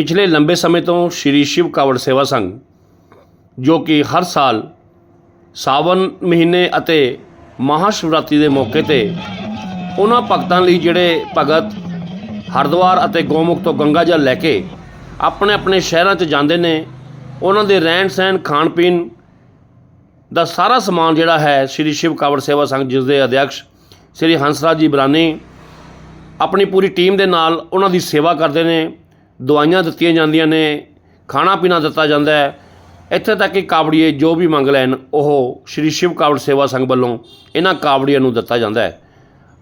ਪਿਛਲੇ ਲੰਬੇ ਸਮੇਂ ਤੋਂ ਸ਼੍ਰੀ ਸ਼ਿਵ ਕਾਵੜ ਸੇਵਾ ਸੰਘ, ਜੋ ਕਿ ਹਰ ਸਾਲ ਸਾਵਨ ਮਹੀਨੇ ਅਤੇ ਮਹਾਸ਼ਿਵਰਾਤਰੀ ਦੇ ਮੌਕੇ ਤੇ ਉਹਨਾਂ ਭਗਤਾਂ ਲਈ ਜਿਹੜੇ ਭਗਤ ਹਰਿਦੁਆਰ ਅਤੇ ਗੋਮੁਖ ਤੋਂ ਗੰਗਾ ਜਲ ਲੈ ਕੇ ਆਪਣੇ ਆਪਣੇ ਸ਼ਹਿਰਾਂ 'ਚ ਜਾਂਦੇ ਨੇ, ਉਹਨਾਂ ਦੇ ਰਹਿਣ ਸਹਿਣ, ਖਾਣ ਪੀਣ ਦਾ ਸਾਰਾ ਸਮਾਨ ਜਿਹੜਾ ਹੈ ਸ਼੍ਰੀ ਸ਼ਿਵ ਕਾਵੜ ਸੇਵਾ ਸੰਘ, ਜਿਸ ਦੇ ਅਧਿਅਕਸ਼ ਸ਼੍ਰੀ ਹੰਸਰਾਜ ਜੀ ਬਰਾਨੀ ਆਪਣੀ ਪੂਰੀ ਟੀਮ ਦੇ ਨਾਲ ਉਹਨਾਂ ਦੀ ਸੇਵਾ ਕਰਦੇ ਨੇ। ਦਵਾਈਆਂ ਦਿੱਤੀਆਂ ਜਾਂਦੀਆਂ ਨੇ, ਖਾਣਾ ਪੀਣਾ ਦਿੱਤਾ ਜਾਂਦਾ ਹੈ। ਇੱਥੇ ਤੱਕ ਕਿ ਕਾਵੜੀਏ ਜੋ ਵੀ ਮੰਗ ਲੈਣ, ਉਹ ਸ਼੍ਰੀ ਸ਼ਿਵ ਕਾਵੜ ਸੇਵਾ ਸੰਘ ਵੱਲੋਂ ਇਹਨਾਂ ਕਾਵੜੀਆਂ ਨੂੰ ਦਿੱਤਾ ਜਾਂਦਾ ਹੈ।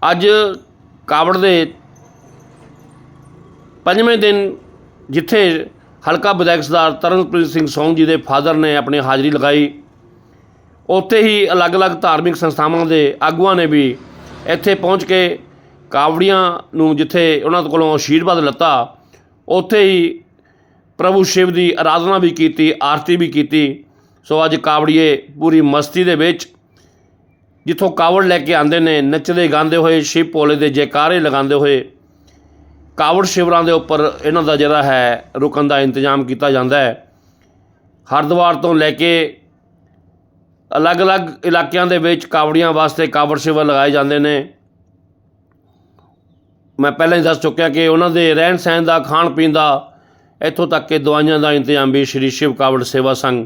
ਅੱਜ ਕਾਵੜ ਦੇ ਪੰਜਵੇਂ ਦਿਨ ਜਿੱਥੇ ਹਲਕਾ ਵਿਧਾਇਕ ਸਰਦਾਰ ਤਰਨਪ੍ਰੀਤ ਸਿੰਘ ਸੌਂਗ ਜੀ ਦੇ ਫਾਦਰ ਨੇ ਆਪਣੀ ਹਾਜ਼ਰੀ ਲਗਾਈ, ਉੱਥੇ ਹੀ ਅਲੱਗ-ਅਲੱਗ ਧਾਰਮਿਕ ਸੰਸਥਾਵਾਂ ਦੇ ਆਗੂਆਂ ਨੇ ਵੀ ਇੱਥੇ ਪਹੁੰਚ ਕੇ ਕਾਵੜੀਆਂ ਨੂੰ ਜਿੱਥੇ ਉਹਨਾਂ ਕੋਲੋਂ ਆਸ਼ੀਰਵਾਦ ਲੱਤਾ ਉੱਥੇ ਹੀ ਪ੍ਰਭੂ ਸ਼ਿਵ ਦੀ ਆਰਾਧਨਾ ਵੀ ਕੀਤੀ, ਆਰਤੀ ਵੀ ਕੀਤੀ। ਸੋ ਅੱਜ ਕਾਵੜੀਏ ਪੂਰੀ ਮਸਤੀ ਦੇ ਵਿੱਚ, ਜਿੱਥੋਂ ਕਾਵੜ ਲੈ ਕੇ ਆਉਂਦੇ ਨੇ, ਨੱਚਦੇ ਗਾਉਂਦੇ ਹੋਏ, ਸ਼ਿਵ ਭੋਲੇ ਦੇ ਜੈਕਾਰੇ ਲਗਾਉਂਦੇ ਹੋਏ, ਕਾਵੜ ਸ਼ਿਵਰਾਂ ਦੇ ਉੱਪਰ ਇਹਨਾਂ ਦਾ ਜਿਹੜਾ ਹੈ ਰੁਕਣ ਦਾ ਇੰਤਜ਼ਾਮ ਕੀਤਾ ਜਾਂਦਾ ਹੈ। ਹਰਿਦੁਆਰ ਤੋਂ ਲੈ ਕੇ ਅਲੱਗ-ਅਲੱਗ ਇਲਾਕਿਆਂ ਦੇ ਵਿੱਚ ਕਾਵੜੀਆਂ ਵਾਸਤੇ ਕਾਵੜ ਸ਼ਿਵਰ ਲਗਾਏ ਜਾਂਦੇ ਨੇ। ਮੈਂ ਪਹਿਲਾਂ ਹੀ ਦੱਸ ਚੁੱਕਿਆ ਕਿ ਉਹਨਾਂ ਦੇ ਰਹਿਣ ਸਹਿਣ ਦਾ, ਖਾਣ ਪੀਣ ਦਾ ਇੱਥੋਂ ਤੱਕ ਕਿ ਦਵਾਈਆਂ ਦਾ ਇੰਤਜ਼ਾਮ ਵੀ ਸ਼੍ਰੀ ਸ਼ਿਵ ਕਾਵੜ ਸੇਵਾ ਸੰਘ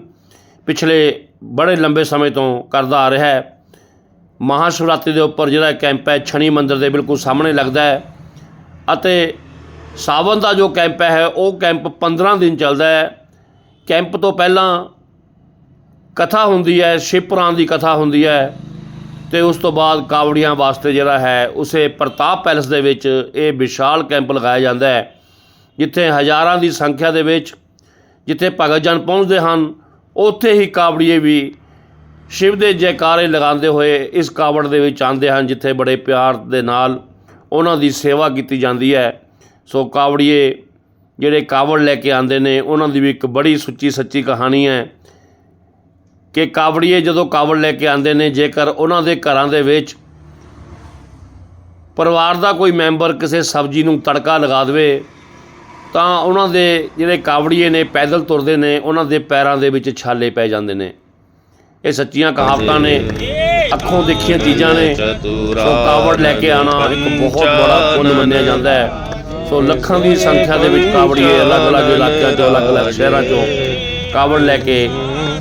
ਪਿਛਲੇ ਬੜੇ ਲੰਬੇ ਸਮੇਂ ਤੋਂ ਕਰਦਾ ਆ ਰਿਹਾ ਹੈ। ਮਹਾਸ਼ਿਵਰਾਤਰੀ ਦੇ ਉੱਪਰ ਜਿਹੜਾ ਕੈਂਪ ਹੈ, ਛਣੀ ਮੰਦਿਰ ਦੇ ਬਿਲਕੁਲ ਸਾਹਮਣੇ ਲੱਗਦਾ ਹੈ ਅਤੇ ਸਾਵਨ ਦਾ ਜੋ ਕੈਂਪ ਹੈ, ਉਹ ਕੈਂਪ 15 ਦਿਨ ਚੱਲਦਾ ਹੈ। ਕੈਂਪ ਤੋਂ ਪਹਿਲਾਂ ਕਥਾ ਹੁੰਦੀ ਹੈ ਸ਼ਿਵਪੁਰਾਣ ਦੀ ਕਥਾ ਹੁੰਦੀ ਹੈ। ਤੇ ਉਸ ਤੋਂ ਬਾਅਦ ਕਾਵੜੀਆਂ ਵਾਸਤੇ ਜਿਹੜਾ ਹੈ, ਉਸੇ ਪ੍ਰਤਾਪ ਪੈਲਸ ਦੇ ਵਿੱਚ ਇਹ ਵਿਸ਼ਾਲ ਕੈਂਪ ਲਗਾਇਆ ਜਾਂਦਾ ਹੈ, ਜਿੱਥੇ ਹਜ਼ਾਰਾਂ ਦੀ ਸੰਖਿਆ ਦੇ ਵਿੱਚ ਜਿੱਥੇ ਭਗਤ ਜਨ ਪਹੁੰਚਦੇ ਹਨ, ਉੱਥੇ ਹੀ ਕਾਵੜੀਏ ਵੀ ਸ਼ਿਵ ਦੇ ਜੈਕਾਰੇ ਲਗਾਉਂਦੇ ਹੋਏ ਇਸ ਕਾਵੜ ਦੇ ਵਿੱਚ ਆਉਂਦੇ ਹਨ, ਜਿੱਥੇ ਬੜੇ ਪਿਆਰ ਦੇ ਨਾਲ ਉਹਨਾਂ ਦੀ ਸੇਵਾ ਕੀਤੀ ਜਾਂਦੀ ਹੈ। ਸੋ ਕਾਵੜੀਏ ਜਿਹੜੇ ਕਾਵੜ ਲੈ ਕੇ ਆਉਂਦੇ ਨੇ, ਉਹਨਾਂ ਦੀ ਵੀ ਇੱਕ ਬੜੀ ਸੁੱਚੀ ਸੱਚੀ ਕਹਾਣੀ ਹੈ। ਕਿ ਕਾਵੜੀਏ ਜਦੋਂ ਕਾਵੜ ਲੈ ਕੇ ਆਉਂਦੇ ਨੇ, ਜੇਕਰ ਉਹਨਾਂ ਦੇ ਘਰਾਂ ਦੇ ਵਿੱਚ ਪਰਿਵਾਰ ਦਾ ਕੋਈ ਮੈਂਬਰ ਕਿਸੇ ਸਬਜ਼ੀ ਨੂੰ ਤੜਕਾ ਲਗਾ ਦੇਵੇ, ਤਾਂ ਉਹਨਾਂ ਦੇ ਜਿਹੜੇ ਕਾਵੜੀਏ ਨੇ, ਪੈਦਲ ਤੁਰਦੇ ਨੇ, ਉਹਨਾਂ ਦੇ ਪੈਰਾਂ ਦੇ ਵਿੱਚ ਛਾਲੇ ਪੈ ਜਾਂਦੇ ਨੇ। ਇਹ ਸੱਚੀਆਂ ਕਹਾਵਤਾਂ ਨੇ, ਅੱਖੋਂ ਦੇਖੀਆਂ ਚੀਜ਼ਾਂ ਨੇ। ਸੋ ਕਾਵੜ ਲੈ ਕੇ ਆਣਾ ਇੱਕ ਬਹੁਤ ਬੜਾ ਪੁੰਨ ਮੰਨਿਆ ਜਾਂਦਾ ਹੈ। ਸੋ ਲੱਖਾਂ ਦੀ ਸੰਖਿਆ ਦੇ ਵਿੱਚ ਕਾਵੜੀਏ ਅਲੱਗ-ਅਲੱਗ ਇਲਾਕਿਆਂ ਤੋਂ ਅਲੱਗ-ਅਲੱਗ ਸ਼ਹਿਰਾਂ ਚੋਂ ਕਾਵੜ ਲੈ ਕੇ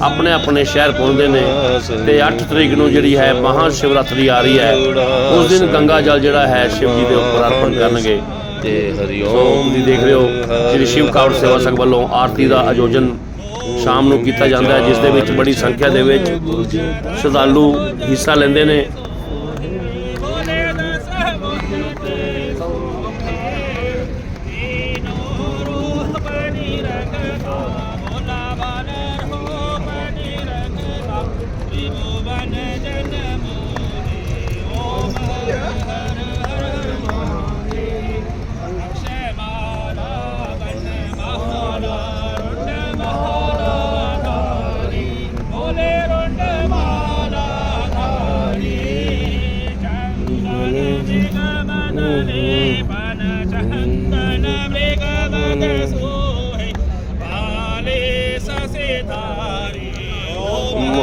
ਆਪਣੇ ਆਪਣੇ ਸ਼ਹਿਰ ਪਹੁੰਚਦੇ ਨੇ ਤੇ 8 ਤਰੀਕ ਨੂੰ ਜਿਹੜੀ ਹੈ ਮਹਾ ਸ਼ਿਵਰਾਤਰੀ ਆ ਰਹੀ ਹੈ। ਉਸ ਦਿਨ ਗੰਗਾ ਜਲ ਜਿਹੜਾ ਹੈ ਸ਼ਿਵ ਜੀ ਦੇ ਉੱਪਰ ਅਰਪਣ ਕਰਨਗੇ। ਤੇ ਹਰੀ ਸੋ ਓਮ। ਤੁਸੀਂ ਦੇਖ ਰਹੇ ਹੋ ਸ਼੍ਰੀ ਸ਼ਿਵ ਕਾਵੜ ਸੇਵਾ ਸੰਘ ਵੱਲੋਂ ਆਰਤੀ ਦਾ ਆਯੋਜਨ ਸ਼ਾਮ ਨੂੰ ਕੀਤਾ ਜਾਂਦਾ ਹੈ ਜਿਸ ਦੇ ਵਿੱਚ ਬੜੀ ਸੰਖਿਆ ਦੇ ਵਿੱਚ ਸ਼ਰਧਾਲੂ ਹਿੱਸਾ ਲੈਂਦੇ ਨੇ।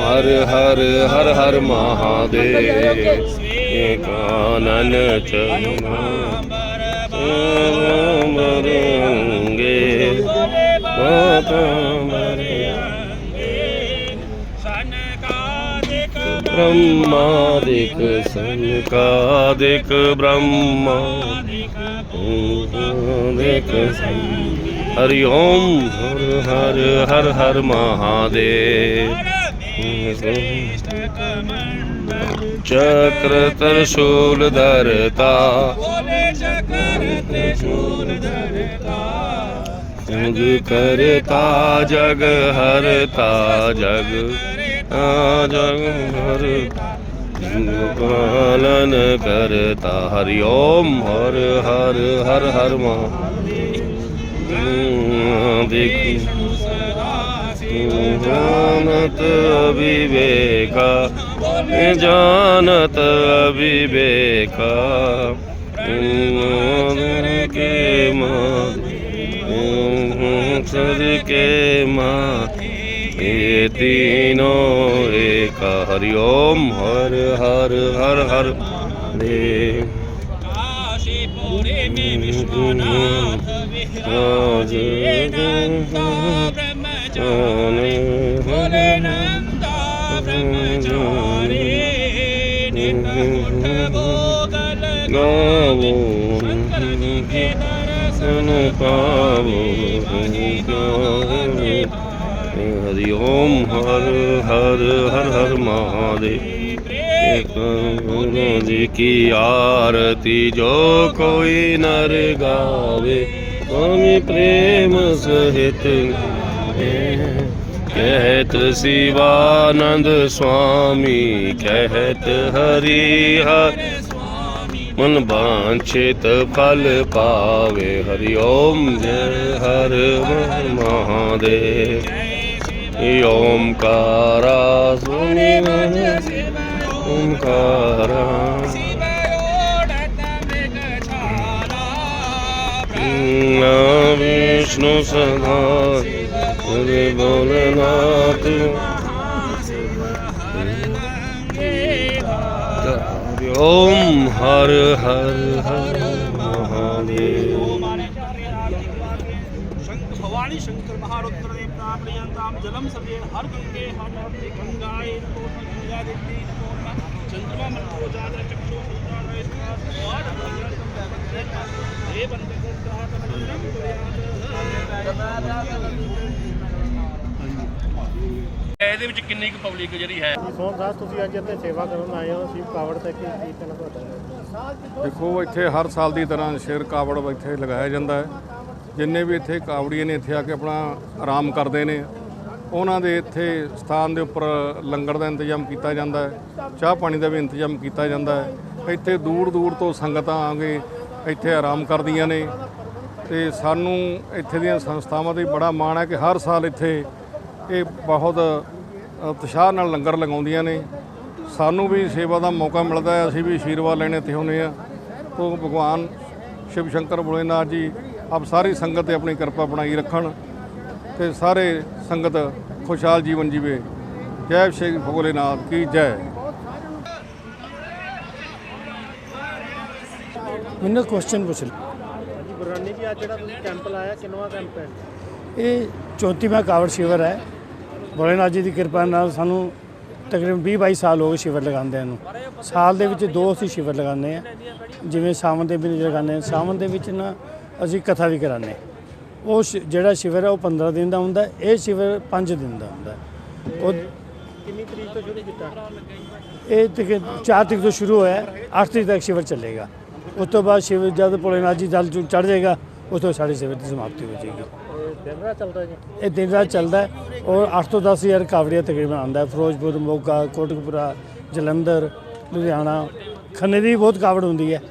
ਹਰ ਹਰ ਹਰ ਹਰ ਮਹਾਦੇਵ। ਏਕਾਨਨ ਚਰਨਾ ਮਰੰਗੇ ਮਾਤਾ ਬ੍ਰਹਮਾਦਿਕ ਸੰਕਾਦਿਕ ਬ੍ਰਹਮਾ। ਦੇਖ ਹਰੀ ਓਮ ਹਰ ਹਰ ਹਰ ਹਰ ਮਹਾਦੇਵ। ਚਕਰ ਤਰਸ਼ੂਲ ਧਰਤਾ ਜਗ ਕਰਤਾ ਜਗ ਹਰਤਾ ਜਗ ਆ ਜਗ ਹਰ ਪਾਲਨ ਕਰਤਾ ਹਰਿ ਓਮ ਹਰ ਹਰ ਹਰ ਹਰ ਮਾ ਦੇਖ जानत अविवेका जानत अविवेका के मा सर के माँ ये तीनों एक हरि ओम हर हर हर हर देव काशीपुरे હરિ ઓમ હર હર હર હર મહાદેવ જી કી આરતી જો કોઈ નર ગાવે સ્વામી પ્રેમ સહિત ओम हर हर हर हर महादेव एक गुरु जी की आरती जो कोई नर गावे स्वामी प्रेम सहित कहत शिवानंद स्वामी कहत हरि हर मन वांछित फल पावे हरि ओम जय हर महादेव ओमकारा सुनि ओमकारा विष्णु सदा हरे भोलेनाथ ओम हर हर हर महादेव भवानी शंकर महारुद्र देवता प्रियंताम जलम सभे हर गंगे हर हर गंगाए नमो गंगा देवी नमो चंद्रमा मनो जात चक्षु स्वाद हे बंदे को कहा तमन्नम ਇਹਦੇ ਵਿੱਚ ਕਿੰਨੀ ਕੁ ਪਬਲਿਕ ਜਿਹੜੀ ਹੈ? ਸੋਹਣ ਸਾਹਿਬ ਤੁਸੀਂ ਅੱਜ ਇੱਥੇ ਸੇਵਾ ਕਰਨ ਆਏ ਹੋ ਸ਼ਿਵ ਕਾਵੜ ਤੇ ਕੀ ਕੀ ਕਹਿਣਾ ਤੁਹਾਡਾ? ਦੇਖੋ ਇੱਥੇ ਹਰ ਸਾਲ ਦੀ ਤਰ੍ਹਾਂ ਸ਼ੇਰ ਕਾਵੜ ਇੱਥੇ ਲਗਾਇਆ ਜਾਂਦਾ ਹੈ। ਜਿੰਨੇ ਵੀ ਇੱਥੇ ਕਾਵੜੀਏ ਨੇ ਇੱਥੇ ਆ ਕੇ ਆਪਣਾ ਆਰਾਮ ਕਰਦੇ ਨੇ। ਉਹਨਾਂ ਦੇ ਇੱਥੇ ਸਥਾਨ ਦੇ ਉੱਪਰ ਲੰਗਰ ਦਾ ਇੰਤਜ਼ਾਮ ਕੀਤਾ ਜਾਂਦਾ ਹੈ। ਚਾਹ ਪਾਣੀ ਦਾ ਵੀ ਇੰਤਜ਼ਾਮ ਕੀਤਾ ਜਾਂਦਾ ਹੈ। ਇੱਥੇ ਦੂਰ ਦੂਰ ਤੋਂ ਸੰਗਤਾਂ ਆ ਕੇ ਇੱਥੇ ਆਰਾਮ ਕਰਦੀਆਂ ਨੇ। ਤੇ ਸਾਨੂੰ ਇੱਥੇ ਦੀਆਂ ਸੰਸਥਾਵਾਂ ਤੇ ਬੜਾ ਮਾਣ ਹੈ ਕਿ ਹਰ ਸਾਲ ਇੱਥੇ ਇਹ ਬਹੁਤ ਉਤਸ਼ਾਹ ਨਾਲ ਲੰਗਰ ਲਗਾਉਂਦੀਆਂ ਨੇ। ਸਾਨੂੰ ਵੀ ਸੇਵਾ ਦਾ ਮੌਕਾ ਮਿਲਦਾ ਹੈ ਅਸੀਂ ਵੀ ਆਸ਼ੀਰਵਾਦ ਲੈਣੇ ਇੱਥੇ ਹੁੰਦੇ ਆ ਤੋਂ ਭਗਵਾਨ ਸ਼ਿਵ ਸ਼ੰਕਰ ਭੋਲੇਨਾਥ ਜੀ ਆਪ ਸਾਰੀ ਸੰਗਤ ਤੇ ਆਪਣੀ ਕਿਰਪਾ ਬਣਾਈ ਰੱਖਣ ਤੇ ਸਾਰੇ ਸੰਗਤ ਖੁਸ਼ਹਾਲ ਜੀਵਨ ਜੀਵੇ। ਜੈ ਸ਼੍ਰੀ ਭੋਲੇਨਾਥ ਕੀ ਜੈ। ਮੈਨੂੰ ਕੁਐਸਚਨ ਪੁੱਛ ਲਓ। ਜੀ ਗੁਰਾਨੀ ਜੀ ਅੱਜ ਜਿਹੜਾ ਤੁਸੀਂ ਕੈਂਪ ਲਾਇਆ ਕਿੰਨਵਾ ਕੈਂਪ ਹੈ? ਇਹ 34ਵਾਂ ਕਾਵੜ ਸ਼ਿਵਰ ਹੈ। ਭੋਲੇਨਾਥ ਜੀ ਦੀ ਕਿਰਪਾ ਨਾਲ ਸਾਨੂੰ ਤਕਰੀਬਨ 20 22 ਸਾਲ ਹੋ ਗਏ ਸ਼ਿਵਰ ਲਗਾਉਂਦਿਆਂ ਨੂੰ। ਸਾਲ ਦੇ ਵਿੱਚ ਦੋ ਅਸੀਂ ਸ਼ਿਵਰ ਲਗਾਉਂਦੇ ਆ। ਜਿਵੇਂ ਸਾਵਣ ਦੇ ਵਿੱਚ ਲਗਾਉਂਦੇ ਹਾਂ ਸਾਵਣ ਦੇ ਵਿੱਚ ਨਾ ਅਸੀਂ ਕਥਾ ਵੀ ਕਰਾਉਂਦੇ। ਉਹ ਜਿਹੜਾ ਸ਼ਿਵਰ ਹੈ ਉਹ 15 ਦਿਨ ਦਾ ਹੁੰਦਾ ਇਹ ਸ਼ਿਵਰ 5 ਦਿਨ ਦਾ ਹੁੰਦਾ। ਉਹ ਕਿੰਨੀ ਤਰੀਕ ਤੋਂ ਸ਼ੁਰੂ ਕੀਤਾ? ਇਹ ਤਕ 4 ਤਰੀਕ ਤੋਂ ਸ਼ੁਰੂ ਹੋਇਆ। 8 ਤਰੀਕ ਤੱਕ ਸ਼ਿਵਰ ਚੱਲੇਗਾ। ਉਸ ਤੋਂ ਬਾਅਦ ਸ਼ਿਵ ਜਦ ਭੋਲੇਨਾਥ ਜੀ ਜਲ ਚੜ ਜਾਏਗਾ ਉਸ ਤੋਂ ਸਾਡੇ ਸ਼ਿਵਰ ਦੀ ਸਮਾਪਤੀ ਹੋ ਜਾਏਗੀ। ਦਿਨ ਰਾਤ ਚੱਲਦਾ ਜੀ? ਇਹ ਦਿਨ ਰਾਤ ਚੱਲਦਾ ਹੈ ਔਰ 8 ਤੋਂ 10 ਹਜ਼ਾਰ ਕਾਵੜੀਆ ਤਕਰੀਬਨ ਆਉਂਦਾ ਹੈ। ਫਿਰੋਜ਼ਪੁਰ ਮੋਗਾ ਕੋਟਕਪੁਰਾ ਜਲੰਧਰ ਲੁਧਿਆਣਾ ਖੰਨੇ ਦੀ ਬਹੁਤ ਕਾਵੜ ਹੁੰਦੀ ਹੈ।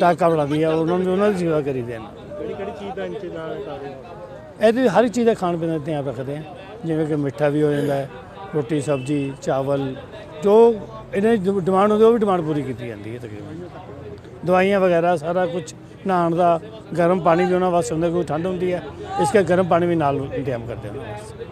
ਤਾਂ ਕਾਵੜ ਆਉਂਦੀ ਹੈ ਉਹਨਾਂ ਨੂੰ ਉਹਨਾਂ ਦੀ ਸੇਵਾ ਕਰੀਦੇ ਨੇ ਕਿਹੜੀ ਕਿਹੜੀ ਚੀਜ਼ ਦਾ ਇੰਤਜ਼ਾਮ ਕਰ ਹੋ? ਇਹਦੇ ਹਰ ਚੀਜ਼ ਦਾ ਖਾਣ ਪੀਣ ਦਾ ਧਿਆਨ ਰੱਖਦੇ ਆ ਜਿਵੇਂ ਕਿ ਮਿੱਠਾ ਵੀ ਹੋ ਜਾਂਦਾ ਹੈ ਰੋਟੀ ਸਬਜ਼ੀ ਚਾਵਲ ਜੋ ਇਹਨਾਂ ਦੀ ਡਿਮਾਂਡ ਹੁੰਦੀ ਉਹ ਵੀ ਡਿਮਾਂਡ ਪੂਰੀ ਕੀਤੀ ਜਾਂਦੀ ਹੈ ਤਕਰੀਬਨ। ਦਵਾਈਆਂ ਵਗੈਰਾ ਸਾਰਾ ਕੁਝ ਨਹਾਉਣ ਦਾ ਗਰਮ ਪਾਣੀ ਵੀ ਉਹਨਾਂ ਵਾਸਤੇ ਹੁੰਦਾ ਕੋਈ ਠੰਡ ਹੁੰਦੀ ਹੈ, ਇਸ ਕਰਕੇ ਗਰਮ ਪਾਣੀ ਵੀ ਨਾਲ ਇੰਤਜ਼ਾਮ ਕਰਦੇ ਉਹਨਾਂ ਵਾਸਤੇ